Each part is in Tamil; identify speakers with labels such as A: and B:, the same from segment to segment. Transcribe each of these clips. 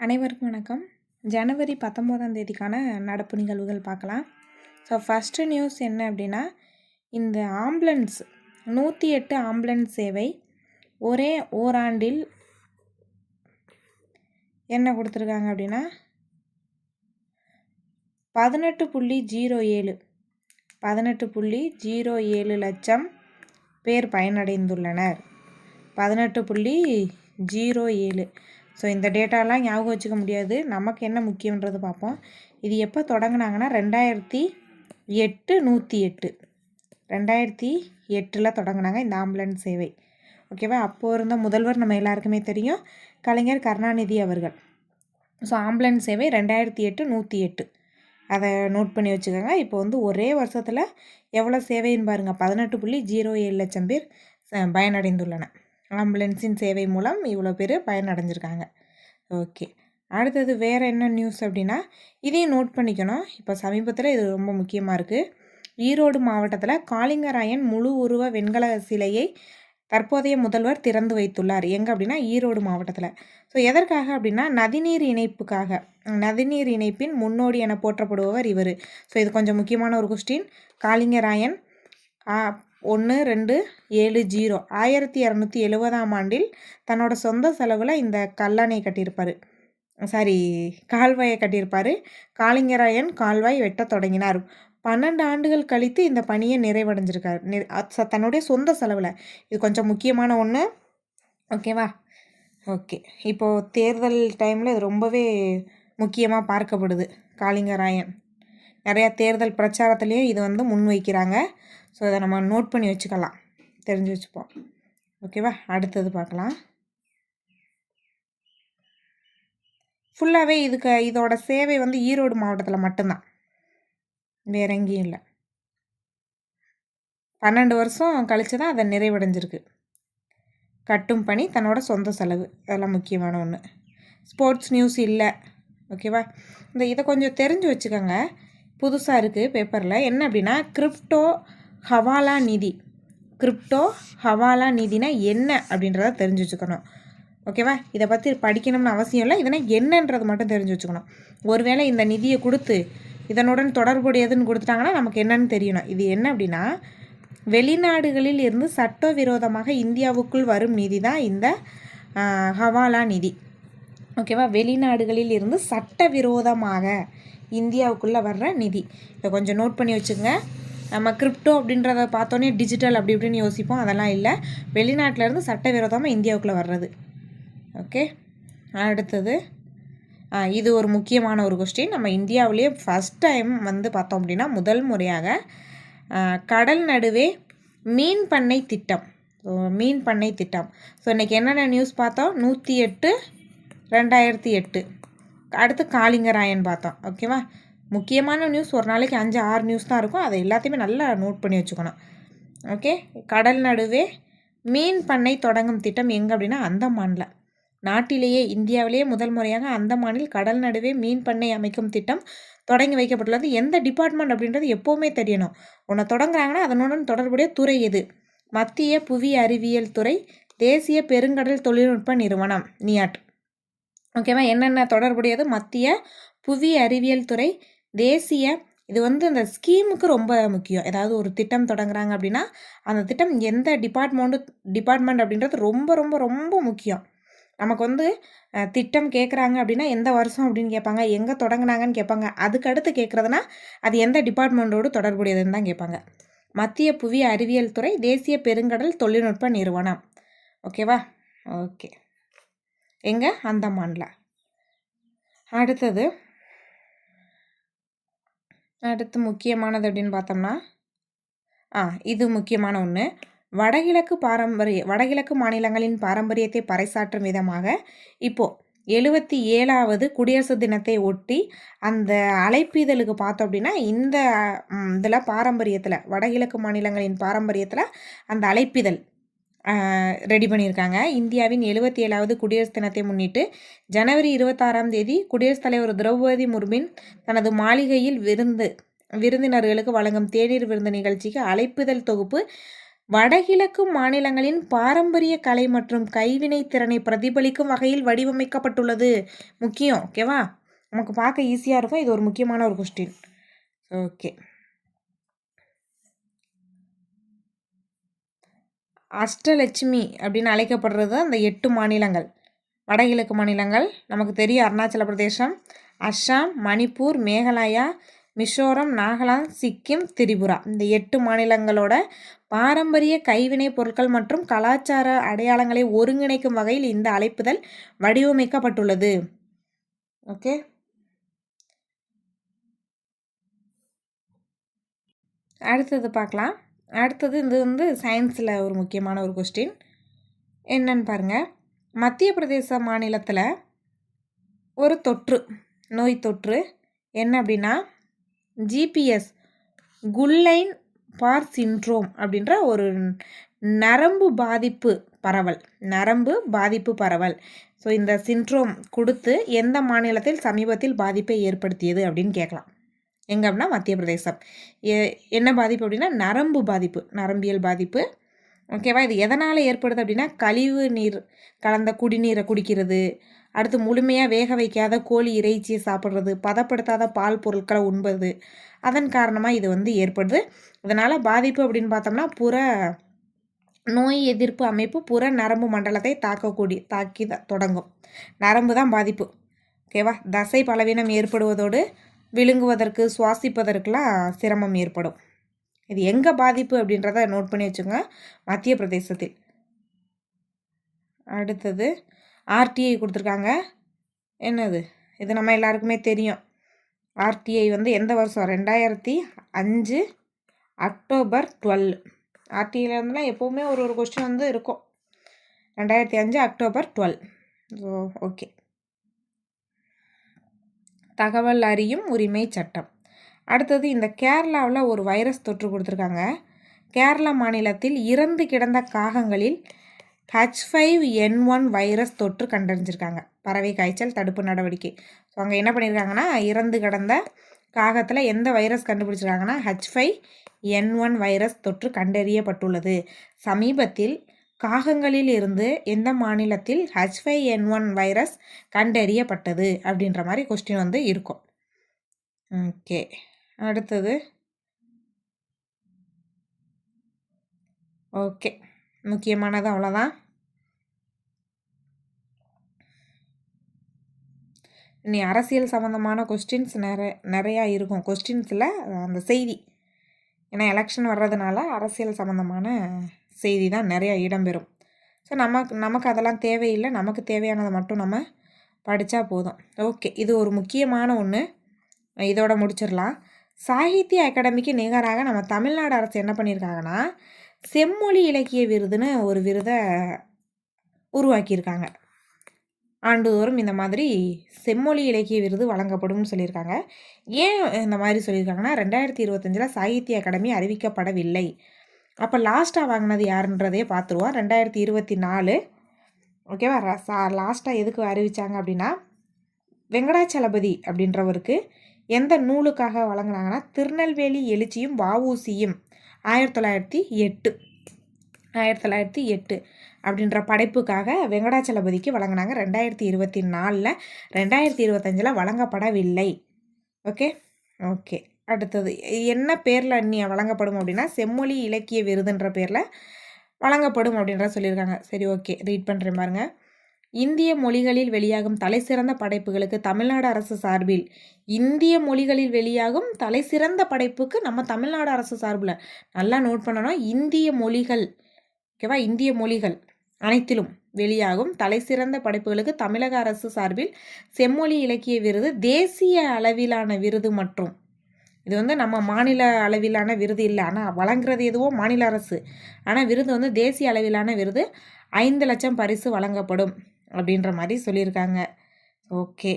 A: அனைவருக்கும் வணக்கம். ஜனவரி பத்தொம்போதாம் தேதிக்கான நடப்பு நிகழ்வுகள் பார்க்கலாம். ஸோ ஃபஸ்ட்டு நியூஸ் என்ன அப்படின்னா இந்த ஆம்புலன்ஸ் நூற்றி எட்டு ஆம்புலன்ஸ் சேவை ஒரே ஓராண்டில் என்ன கொடுத்துருக்காங்க அப்படின்னா பதினெட்டு புள்ளி ஜீரோ ஏழு பதினெட்டு புள்ளி ஜீரோ ஏழு லட்சம் பேர் பயனடைந்துள்ளனர். பதினெட்டு புள்ளி ஜீரோ ஏழு. ஸோ இந்த டேட்டாலாம் ஞாபகம் வச்சுக்க முடியாது. நமக்கு என்ன முக்கியன்றது பார்ப்போம். இது எப்போ தொடங்கினாங்கன்னா ரெண்டாயிரத்தி எட்டு நூற்றி எட்டு. ரெண்டாயிரத்தி எட்டில் தொடங்கினாங்க இந்த ஆம்புலன்ஸ் சேவை. ஓகேவா அப்போது இருந்த முதல்வர் நம்ம எல்லாருக்குமே தெரியும். கலைஞர் கருணாநிதி அவர்கள். ஸோ ஆம்புலன்ஸ் சேவை ரெண்டாயிரத்தி எட்டு நூற்றி எட்டு. அதை நோட் பண்ணி வச்சுக்கோங்க. இப்போ வந்து ஒரே வருஷத்தில் எவ்வளோ சேவைன்னு பாருங்கள் பதினெட்டு புள்ளி ஜீரோ ஏழு லட்சம் பேர் பயனடைந்துள்ளன ஆம்புலன்ஸின் சேவை மூலம் இவ்வளோ பேர் பயனடைஞ்சிருக்காங்க. ஓகே. அடுத்தது வேறு என்ன நியூஸ் அப்படின்னா இதையும் நோட் பண்ணிக்கணும். இப்போ சமீபத்தில் இது ரொம்ப முக்கியமாக இருக்குது ஈரோடு மாவட்டத்தில் காளிங்கராயன் முழு உருவ வெண்கல சிலையை தற்போதைய முதல்வர் திறந்து வைத்துள்ளார். எங்கே அப்படின்னா ஈரோடு மாவட்டத்தில். ஸோ எதற்காக அப்படின்னா நதிநீர் இணைப்புக்காக. நதிநீர் இணைப்பின் முன்னோடி என போற்றப்படுபவர் இவர். ஸோ இது கொஞ்சம் முக்கியமான ஒரு கொஸ்டின் காளிங்கராயன் ஒன்று ரெண்டு ஏழு ஜீரோ. ஆயிரத்தி இரநூத்தி எழுபதாம் ஆண்டில் தன்னோட சொந்த செலவில் இந்த கல்லணை கட்டியிருப்பார். சாரி கால்வாயை கட்டியிருப்பார். காளிங்கராயன் கால்வாய் வெட்ட தொடங்கினார். பன்னெண்டு ஆண்டுகள் கழித்து இந்த பணியை நிறைவடைஞ்சிருக்கார். தன்னுடைய சொந்த செலவில். இது கொஞ்சம் முக்கியமான ஒன்று ஓகேவா ஓகே இப்போது தேர்தல் டைமில் இது ரொம்பவே முக்கியமாக பார்க்கப்படுது. காளிங்கராயன். நிறையா தேர்தல் பிரச்சாரத்துலேயும் இது வந்து முன்வைக்கிறாங்க. ஸோ அதை நம்ம நோட் பண்ணி வச்சுக்கலாம். தெரிஞ்சு வச்சுப்போம். ஓகேவா அடுத்தது பார்க்கலாம். ஃபுல்லாகவே இதுக்கு இதோட சேவை வந்து ஈரோடு மாவட்டத்தில் மட்டும்தான். வேற எங்கேயும் இல்லை. பன்னெண்டு வருஷம் கழித்து தான் அதை நிறைவடைஞ்சிருக்கு. கட்டும் பணி தன்னோட சொந்த செலவு. அதெல்லாம் முக்கியமான ஒன்று ஸ்போர்ட்ஸ் நியூஸ் இல்லை. ஓகேவா இந்த இதை கொஞ்சம் தெரிஞ்சு வச்சுக்கோங்க. புதுசாக இருக்குது பேப்பரில் என்ன அப்படின்னா கிரிப்டோ ஹவாலா நிதி. கிரிப்டோ ஹவாலா நிதினா என்ன அப்படின்றத தெரிஞ்சு வச்சுக்கணும். ஓகேவா? இதை பற்றி படிக்கணும்னு அவசியம் இல்லை. இதனால் என்னன்றது மட்டும் தெரிஞ்சு வச்சுக்கணும். ஒருவேளை இந்த நிதியை கொடுத்து இதனுடன் தொடர்புடையதுன்னு கொடுத்துட்டாங்கன்னா நமக்கு என்னன்னு தெரியணும். இது என்ன அப்படின்னா வெளிநாடுகளில் இருந்து சட்டவிரோதமாக இந்தியாவுக்குள் வரும் நிதி தான் இந்த ஹவாலா நிதி. ஓகேவா? வெளிநாடுகளில் இருந்து சட்டவிரோதமாக இந்தியாவுக்குள்ளே வர்ற நிதி. இதை கொஞ்சம் நோட் பண்ணி வச்சுக்கோங்க. நம்ம கிரிப்டோ அப்படின்றத பார்த்தோன்னே டிஜிட்டல் அப்படி இப்படின்னு யோசிப்போம். அதெல்லாம் இல்லை. வெளிநாட்டிலேருந்து சட்டவிரோதமாக இந்தியாவுக்குள்ளே வர்றது. ஓகே அடுத்தது இது ஒரு முக்கியமான ஒரு கொஸ்டின் நம்ம இந்தியாவிலேயே ஃபஸ்ட் டைம் வந்து பார்த்தோம் அப்படின்னா முதல் முறையாக கடல் நடுவே மீன் பண்ணை திட்டம். ஸோ மீன் பண்ணை திட்டம். ஸோ இன்றைக்கி என்னென்ன நியூஸ் பார்த்தோம்? நூற்றி எட்டு ரெண்டாயிரத்தி எட்டு. அடுத்து காளிங்கராயன் பார்த்தோம். ஓகேவா முக்கியமான நியூஸ் ஒரு நாளைக்கு அஞ்சு ஆறு நியூஸ் தான் இருக்கும். அதை எல்லாத்தையுமே நல்லா நோட் பண்ணி வச்சுக்கணும். ஓகே கடல் நடுவே மீன் பண்ணை தொடங்கும் திட்டம் எங்கே அப்படின்னா அந்தமானில். நாட்டிலேயே இந்தியாவிலேயே முதல் முறையாக அந்தமானில் கடல் நடுவே மீன் பண்ணை அமைக்கும் திட்டம் தொடங்கி வைக்கப்பட்டுள்ளது. எந்த டிபார்ட்மெண்ட் அப்படின்றது எப்போவுமே தெரியணும். ஒன்று தொடங்குறாங்கன்னா அதனுடன் தொடர்புடைய துறை எது? மத்திய புவி அறிவியல் துறை தேசிய பெருங்கடல் தொழில்நுட்ப நிறுவனம் நியாட் ஓகேவா என்னென்ன தொடர்புடையது? மத்திய புவி அறிவியல் துறை தேசிய இது வந்து அந்த ஸ்கீமுக்கு ரொம்ப முக்கியம். ஏதாவது ஒரு திட்டம் தொடங்குறாங்க அப்படின்னா அந்த திட்டம் எந்த டிபார்ட்மெண்ட்டு டிபார்ட்மெண்ட் அப்படின்றது ரொம்ப ரொம்ப ரொம்ப முக்கியம். நமக்கு வந்து திட்டம் கேட்குறாங்க அப்படின்னா எந்த வருஷம் அப்படின்னு கேட்பாங்க எங்கே தொடங்கினாங்கன்னு கேட்பாங்க. அதுக்கடுத்து கேட்குறதுனா அது எந்த டிபார்ட்மெண்ட்டோடு தொடர்புடையதுன்னு தான் கேட்பாங்க. மத்திய புவி அறிவியல் துறை தேசிய பெருங்கடல் தொழில்நுட்ப நிறுவனம். ஓகேவா? ஓகே. எங்கே? அந்தமானில். அடுத்தது அடுத்து முக்கியமானது அப்படின்னு பார்த்தோம்னா ஆ இது முக்கியமான ஒன்று வடகிழக்கு பாரம்பரிய வடகிழக்கு மாநிலங்களின் பாரம்பரியத்தை பறைசாற்றும் விதமாக இப்போது எழுபத்தி ஏழாவது குடியரசு தினத்தை ஒட்டி அந்த அழைப்பிதழுக்கு பார்த்தோம் அப்படின்னா இந்த இதில் பாரம்பரியத்தில் வடகிழக்கு மாநிலங்களின் பாரம்பரியத்தில் அந்த அழைப்பிதழ் ரெடி பண்ணியிருக்காங்க. இந்தியாவின் எழுபத்தி ஏழாவது குடியரசு தினத்தை முன்னிட்டு ஜனவரி இருபத்தாறாம் தேதி குடியரசுத் தலைவர் திரௌபதி முர்மின் தனது மாளிகையில் விருந்து விருந்தினர்களுக்கு வழங்கும் தேநீர் விருந்து நிகழ்ச்சிக்கு அழைப்புதல் தொகுப்பு வடகிழக்கு மாநிலங்களின் பாரம்பரிய கலை மற்றும் கைவினை திறனை பிரதிபலிக்கும் வகையில் வடிவமைக்கப்பட்டுள்ளது. முக்கியம் ஓகேவா நமக்கு பார்க்க ஈஸியாக இருக்கும். இது ஒரு முக்கியமான ஒரு கொஸ்டின் ஓகே அஷ்டலட்சுமி அப்படின்னு அழைக்கப்படுறது அந்த எட்டு மாநிலங்கள். வடகிழக்கு மாநிலங்கள் நமக்கு தெரியும் அருணாச்சல பிரதேசம் அஸ்ஸாம் மணிப்பூர் மேகாலயா மிசோரம் நாகாலாந்து சிக்கிம் திரிபுரா. இந்த எட்டு மாநிலங்களோட பாரம்பரிய கைவினை பொருட்கள் மற்றும் கலாச்சார அடையாளங்களை ஒருங்கிணைக்கும் வகையில் இந்த அழைப்புதல் வடிவமைக்கப்பட்டுள்ளது. ஓகே? அடுத்தது பார்க்கலாம். அடுத்தது இது வந்து சயின்ஸில் ஒரு முக்கியமான ஒரு கொஸ்டின் என்னன்னு பாருங்கள் மத்திய பிரதேச மாநிலத்தில் ஒரு தொற்று நோய் தொற்று என்ன அப்படின்னா ஜிபிஎஸ் குல்லைன் பார் சின்ட்ரோம் அப்படின்ற ஒரு நரம்பு பாதிப்பு பரவல் நரம்பு பாதிப்பு பரவல். ஸோ இந்த சின்ட்ரோம் கொடுத்து எந்த மாநிலத்தில் சமீபத்தில் பாதிப்பை ஏற்படுத்தியது அப்படின்னு கேட்கலாம். எங்கே அப்படின்னா மத்திய பிரதேசம் என்ன பாதிப்பு அப்படின்னா நரம்பு பாதிப்பு நரம்பியல் பாதிப்பு. ஓகேவா இது எதனால் ஏற்படுது அப்படின்னா கழிவு நீர் கலந்த குடிநீரை குடிக்கிறது அடுத்து முழுமையாக வேக வைக்காத கோழி இறைச்சியை சாப்பிட்றது பதப்படுத்தாத பால் பொருட்களை உண்பது. அதன் காரணமாக இது வந்து ஏற்படுது. இதனால் பாதிப்பு அப்படின்னு பார்த்தோம்னா புற நோய் எதிர்ப்பு அமைப்பு புற நரம்பு மண்டலத்தை தாக்கக்கூடிய தாக்கி தொடங்கும். நரம்பு தான் பாதிப்பு. ஓகேவா தசை பலவீனம் ஏற்படுவதோடு விழுங்குவதற்கு சுவாசிப்பதற்கெலாம் சிரமம் ஏற்படும். இது எங்கே பாதிப்பு அப்படின்றத நோட் பண்ணி வச்சுங்க. மத்திய பிரதேசத்தில். அடுத்தது ஆர்டிஐ கொடுத்துருக்காங்க. என்னது? இது நம்ம எல்லாருக்குமே தெரியும். ஆர்டிஐ வந்து எந்த வருஷம்? ரெண்டாயிரத்தி அஞ்சு அக்டோபர் டுவெல். ஆர்டிஐலேருந்துலாம் எப்போவுமே ஒரு ஒரு கொஸ்டின் வந்து இருக்கும். ரெண்டாயிரத்தி அஞ்சு அக்டோபர் டுவெல். ஸோ ஓகே தகவல் அறியும் உரிமை சட்டம். அடுத்தது இந்த கேரளாவில் ஒரு வைரஸ் தொற்று கொடுத்துருக்காங்க. கேரளா மாநிலத்தில் இறந்து கிடந்த காகங்களில் H five N one virus தொற்று கண்டறிஞ்சிருக்காங்க. பறவை காய்ச்சல் தடுப்பு நடவடிக்கை. ஸோ அங்கே என்ன பண்ணியிருக்காங்கன்னா இறந்து கிடந்த காகத்தில் எந்த virus கண்டுபிடிச்சிருக்காங்கன்னா H five N one virus தொற்று கண்டறியப்பட்டுள்ளது. சமீபத்தில் காகங்களில் இருந்து எந்த மாநிலத்தில் ஹச்ஃபை என் ஒன் வைரஸ் கண்டறியப்பட்டது அப்படின்ற மாதிரி கொஸ்டின் வந்து இருக்கும். ஓகே அடுத்தது. ஓகே முக்கியமானது அவ்வளோதான். இனி அரசியல் சம்மந்தமான கொஸ்டின்ஸ் நிறைய நிறையா இருக்கும். கொஸ்டின்ஸில் அந்த செய்தி. ஏன்னா எலெக்ஷன் வர்றதுனால அரசியல் சம்மந்தமான செய்தி தான் நிறையா இடம்பெறும். ஸோ நமக்கு நமக்கு அதெல்லாம் தேவையில்லை. நமக்கு தேவையானதை மட்டும் நம்ம படித்தா போதும். ஓகே இது ஒரு முக்கியமான ஒன்று இதோட முடிச்சிடலாம். சாகித்ய அகாடமிக்கு நிகராக நம்ம தமிழ்நாடு அரசு என்ன பண்ணியிருக்காங்கன்னா செம்மொழி இலக்கிய விருதுன்னு ஒரு விருதை உருவாக்கியிருக்காங்க. ஆண்டுதோறும் இந்த மாதிரி செம்மொழி இலக்கிய விருது வழங்கப்படும்னு சொல்லியிருக்காங்க. ஏன் இந்த மாதிரி சொல்லியிருக்காங்கன்னா ரெண்டாயிரத்தி இருபத்தஞ்சில் சாகித்ய அகாடமி அறிவிக்கப்படவில்லை. அப்போ லாஸ்ட்டாக வாங்கினது யாருன்றதே பார்த்துருவோம் ரெண்டாயிரத்தி இருபத்தி நாலு. ஓகேவா சா லாஸ்ட்டாக எதுக்கு அறிவித்தாங்க அப்படின்னா வெங்கடாச்சலபதி அப்படின்றவருக்கு எந்த நூலுக்காக வழங்கினாங்கன்னா திருநெல்வேலி எழுச்சியும் வாவூசியும் ஆயிரத்தி தொள்ளாயிரத்தி எட்டு. ஆயிரத்தி தொள்ளாயிரத்தி எட்டு அப்படின்ற படைப்புக்காக வெங்கடாச்சலபதிக்கு வழங்கினாங்க. ரெண்டாயிரத்தி இருபத்தி நாலில் ரெண்டாயிரத்தி இருபத்தஞ்சில் வழங்கப்படவில்லை. ஓகே ஓகே அடுத்தது. என்ன பேரில் அந்நிய வழங்கப்படும் அப்படின்னா செம்மொழி இலக்கிய விருதுன்ற பேரில் வழங்கப்படும் அப்படின்ற சொல்லியிருக்காங்க. சரி ஓகே. ரீட் பண்ணுறேன் பாருங்க. இந்திய மொழிகளில் வெளியாகும் தலைசிறந்த படைப்புகளுக்கு தமிழ்நாடு அரசு சார்பில். இந்திய மொழிகளில் வெளியாகும் தலைசிறந்த படைப்புக்கு நம்ம தமிழ்நாடு அரசு சார்பில். நல்லா நோட் பண்ணணும். இந்திய மொழிகள் ஓகேவா? இந்திய மொழிகள் அனைத்திலும் வெளியாகும் தலைசிறந்த படைப்புகளுக்கு தமிழக அரசு சார்பில் செம்மொழி இலக்கிய விருது தேசிய அளவிலான விருது மற்றும் இது வந்து நம்ம மாநில அளவிலான விருது இல்லை. ஆனால் வழங்குறது எதுவோ மாநில அரசு. ஆனால் விருது வந்து தேசிய அளவிலான விருது. ஐந்து லட்சம் பரிசு வழங்கப்படும் அப்படின்ற மாதிரி சொல்லியிருக்காங்க. ஓகே.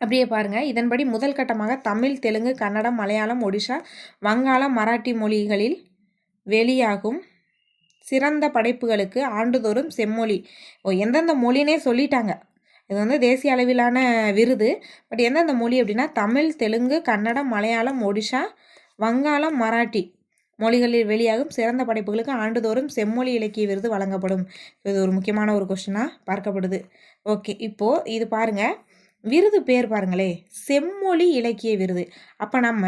A: அப்படியே பாருங்கள் இதன்படி முதல் கட்டமாக தமிழ் தெலுங்கு கன்னடம் மலையாளம் ஒடிஷா வங்காளம் மராட்டி மொழிகளில் வெளியாகும் சிறந்த படைப்புகளுக்கு ஆண்டுதோறும் செம்மொழி. ஓ எந்தெந்த மொழினே சொல்லிட்டாங்க. இது வந்து தேசிய அளவிலான விருது. பட் எந்தெந்த மொழி அப்படின்னா தமிழ் தெலுங்கு கன்னடம் மலையாளம் ஒடிஷா வங்காளம் மராட்டி மொழிகளில் வெளியாகும். சிறந்த படைப்புகளுக்கு ஆண்டுதோறும் செம்மொழி இலக்கிய விருது வழங்கப்படும். இது ஒரு முக்கியமான ஒரு கொஸ்டினாக பார்க்கப்படுது. ஓகே இப்போது இது பாருங்கள் விருது பேர் பாருங்களே. செம்மொழி இலக்கிய விருது. அப்போ நம்ம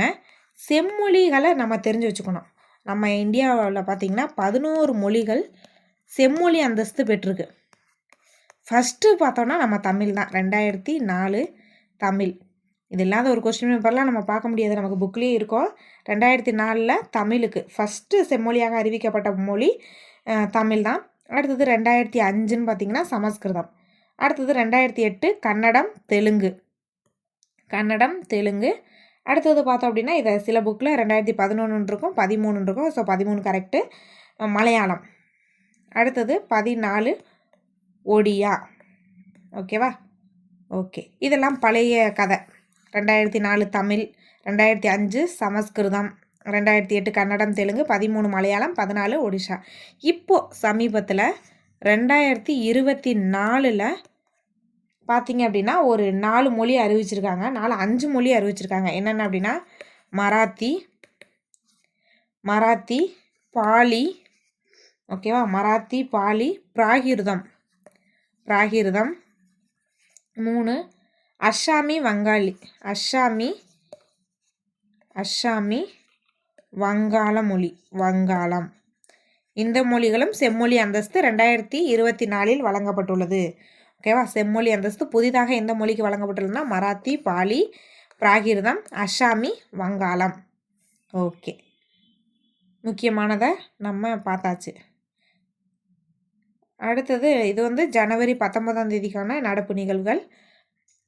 A: செம்மொழிகளை நம்ம தெரிஞ்சு வச்சுக்கணும். நம்ம இந்தியாவில் பார்த்திங்கன்னா பதினோரு மொழிகள் செம்மொழி அந்தஸ்து பெற்றிருக்கு. ஃபஸ்ட்டு பார்த்தோன்னா நம்ம தமிழ் தான். ரெண்டாயிரத்தி நாலு தமிழ். இது இல்லாத ஒரு கொஸ்டின் பேப்பர்லாம் நம்ம பார்க்க முடியாது. நமக்கு புக்லேயே இருக்கும். ரெண்டாயிரத்தி நாலில் தமிழுக்கு. ஃபஸ்ட்டு செம்மொழியாக அறிவிக்கப்பட்ட மொழி தமிழ் தான். அடுத்தது ரெண்டாயிரத்தி அஞ்சுன்னு பார்த்திங்கன்னா சமஸ்கிருதம். அடுத்தது ரெண்டாயிரத்தி எட்டு கன்னடம் தெலுங்கு. கன்னடம் தெலுங்கு. அடுத்தது பார்த்தோம் அப்படின்னா இதை சில புக்கில் ரெண்டாயிரத்தி பதினொன்று இருக்கும் பதிமூணு இருக்கும். ஸோ பதிமூணு கரெக்டு மலையாளம். அடுத்தது பதினாலு ஒடியா. ஓகேவா ஓகே இதெல்லாம் பழைய கதை. ரெண்டாயிரத்தி நாலு தமிழ் ரெண்டாயிரத்தி அஞ்சு சமஸ்கிருதம் ரெண்டாயிரத்தி எட்டு கன்னடம் தெலுங்கு பதிமூணு மலையாளம் பதினாலு ஒடிஷா. இப்போது சமீபத்தில் ரெண்டாயிரத்தி இருபத்தி நாலில் பார்த்தீங்க அப்படின்னா ஒரு நாலு மொழி அறிவிச்சிருக்காங்க நாலு அஞ்சு மொழி அறிவிச்சிருக்காங்க. என்னென்ன அப்படின்னா மராத்தி மராத்தி பாலி ஓகேவா மராத்தி பாலி பிராகிருதம். பிராகிருதம் மூணு அஸ்ஸாமி வங்காளி. அஸ்ஸாமி அஸ்ஸாமி வங்காள மொழி வங்காளம். இந்த மொழிகளும் செம்மொழி அந்தஸ்து ரெண்டாயிரத்தி இருபத்தி நாலில் வழங்கப்பட்டுள்ளது ஓகேவா செம்மொழி அந்தஸ்து புதிதாக எந்த மொழிக்கு வழங்கப்பட்டுள்ளதுன்னா மராத்தி பாலி பிராகிருதம் அஸ்ஸாமி வங்காளம். ஓகே முக்கியமானதை நம்ம பார்த்தாச்சு. அடுத்தது இது வந்து ஜனவரி பத்தொன்பதாம் தேதிக்கான நடப்பு நிகழ்வுகள்.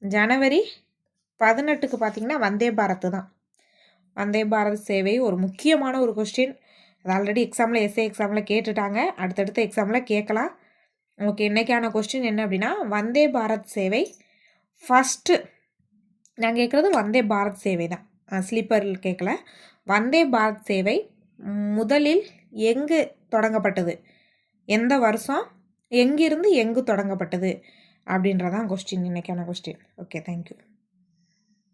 A: ஜனவரி பதினெட்டுக்கு பார்த்திங்கன்னா வந்தே பாரத் தான். வந்தே பாரத் சேவை ஒரு முக்கியமான ஒரு கொஸ்டின் அது ஆல்ரெடி எக்ஸாமில் எஸ்ஏ எக்ஸாமில் கேட்டுட்டாங்க. அடுத்தடுத்த எக்ஸாமில் கேட்கலாம். ஓகே இன்றைக்கான கொஸ்டின் என்ன அப்படின்னா வந்தே பாரத் சேவை ஃபஸ்ட்டு நான் கேட்குறது வந்தே பாரத் சேவை தான். ஸ்லீப்பரில் கேட்கல. வந்தே பாரத் சேவை முதலில் எங்கு தொடங்கப்பட்டது? எந்த வருஷம்? எங்கிருந்து எங்கு தொடங்கப்பட்டது அப்படின்றதான் கொஸ்டின் இன்றைக்கான கொஸ்டின் ஓகே தேங்க்யூ